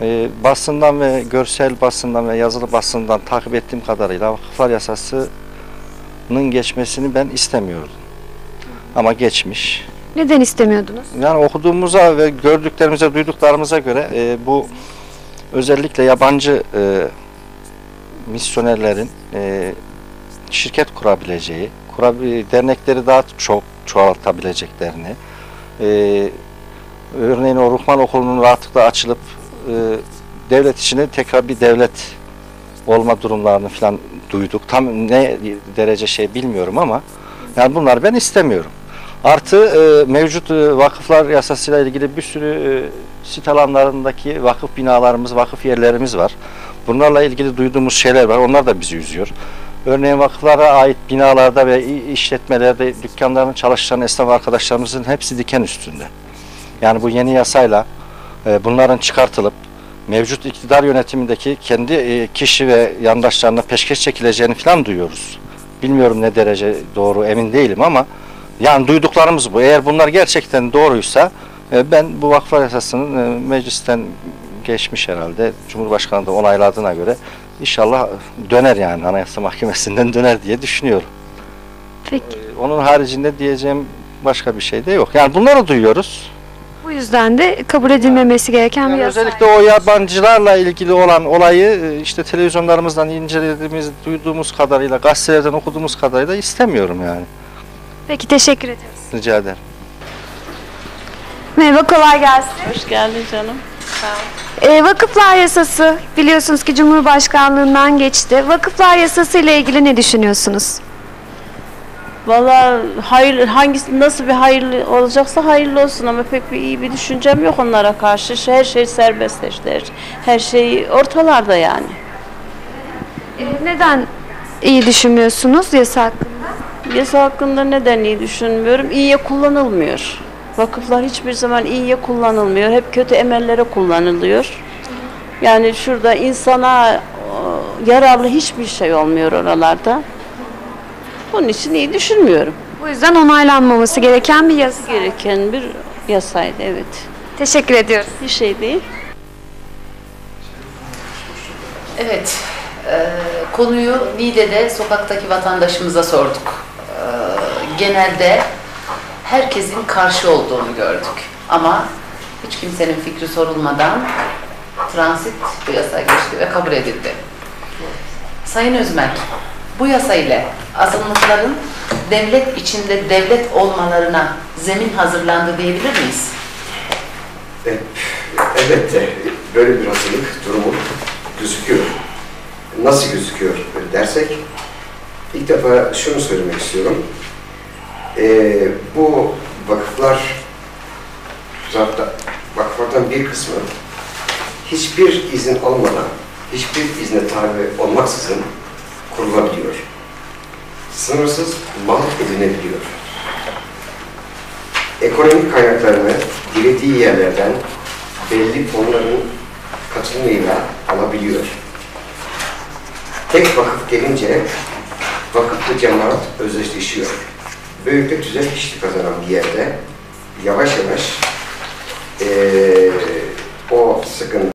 E, basından ve görsel basından ve yazılı basından takip ettiğim kadarıyla vakıflar yasasının geçmesini ben istemiyordum. Ama geçmiş. Neden istemiyordunuz? Yani okuduğumuza ve gördüklerimize, duyduklarımıza göre e, bu özellikle yabancı e, misyonerlerin e, şirket kurabileceği, kurabi, dernekleri daha çok çoğaltabileceklerini, e, örneğin o Ruhman Okulu'nun rahatlıkla açılıp e, devlet içinde tekrar bir devlet olma durumlarını falan duyduk. Tam ne derece şey bilmiyorum ama yani bunları ben istemiyorum. Artı e, mevcut e, vakıflar yasasıyla ilgili bir sürü e, sit alanlarındaki vakıf binalarımız, vakıf yerlerimiz var. Bunlarla ilgili duyduğumuz şeyler var. Onlar da bizi üzüyor. Örneğin vakıflara ait binalarda ve işletmelerde dükkanlarını çalıştıran esnaf arkadaşlarımızın hepsi diken üstünde. Yani bu yeni yasayla bunların çıkartılıp mevcut iktidar yönetimindeki kendi e, kişi ve yandaşlarına peşkeş çekileceğini falan duyuyoruz. Bilmiyorum ne derece doğru emin değilim ama yani duyduklarımız bu. Eğer bunlar gerçekten doğruysa e, ben bu vakıflar yasasının e, meclisten geçmiş herhalde. Cumhurbaşkanı da onayladığına göre inşallah döner yani Anayasa Mahkemesi'nden döner diye düşünüyorum. Peki. E, Onun haricinde diyeceğim başka bir şey de yok. Yani bunları duyuyoruz. Yüzden de kabul edilmemesi gereken bir Yani yasa. özellikle o yabancılarla ilgili olan olayı e, işte televizyonlarımızdan incelediğimiz, duyduğumuz kadarıyla, gazetelerden okuduğumuz kadarıyla istemiyorum yani. Peki teşekkür ederiz. Rica ederim. Merhaba kolay gelsin. Hoş geldin canım. Ee, vakıflar yasası biliyorsunuz ki Cumhurbaşkanlığından geçti. Vakıflar yasası ile ilgili ne düşünüyorsunuz? Valla hayır, hangisi nasıl bir hayırlı olacaksa hayırlı olsun ama pek bir iyi bir düşüncem yok onlara karşı. Her şey serbestleşti. Her, şey ortalarda yani. Ee, neden iyi düşünmüyorsunuz yasa hakkında? Yasa hakkında neden iyi düşünmüyorum? İyiye kullanılmıyor. Vakıflar hiçbir zaman iyiye kullanılmıyor. Hep kötü emellere kullanılıyor. Yani şurada insana yararlı hiçbir şey olmuyor oralarda. Bunun için iyi düşünmüyorum. Bu yüzden onaylanmaması gereken bir yasa. Gereken bir yasaydı evet. Teşekkür ediyoruz. Bir şey değil. Evet, e, konuyu Niğde'de sokaktaki vatandaşımıza sorduk. E, genelde herkesin karşı olduğunu gördük. Ama hiç kimsenin fikri sorulmadan transit bu yasa geçti ve kabul edildi. Sayın Özmen, bu yasa ile azınlıkların devlet içinde devlet olmalarına zemin hazırlandı diyebilir miyiz? E, Elbette böyle bir hazırlık durumu gözüküyor. Nasıl gözüküyor dersek, ilk defa şunu söylemek istiyorum. E, bu vakıflar, vakıflardan bir kısmı hiçbir izin almadan, hiçbir izne tabi olmaksızın kurulabiliyor. Sınırsız mal edinebiliyor ekonomik kaynaklarını dilediği yerlerden belli fonların katılımıyla alabiliyor. Tek vakıf gelince vakıflı cemaat özdeşleşiyor. Böylelikle tüzel kişilik kazanan bir yerde yavaş yavaş eee, o sıkıntı